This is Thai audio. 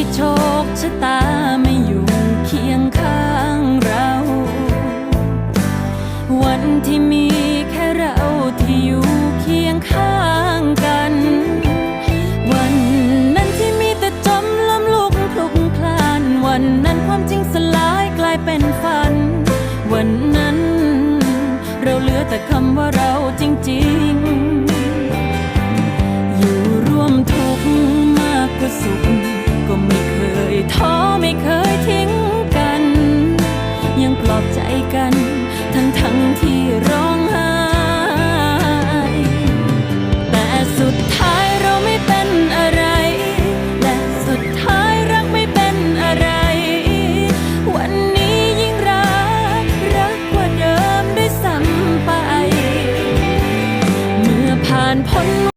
ที่โชคชะตาไม่อยู่เคียงข้างเรา วันที่มีแค่เราที่อยู่เคียงข้างกัน วันนั้นที่มีแต่จมล้มลุกคลุกคลาน วันนั้นความจริงสลายกลายเป็นฝัน วันนั้น เราเหลือแต่คำว่าเราจริงๆ ก็ไม่เคยท้อไม่เคยทิ้งกัน ยังปลอบใจกัน ทั้งทั้งที่ร้องไห้แต่สุดท้ายเราไม่เป็นอะไร และสุดท้ายรักไม่เป็นอะไร วันนี้ยิ่งรักรักกว่าเดิมได้วยซ้ำไป เมื่อผ่านพ้น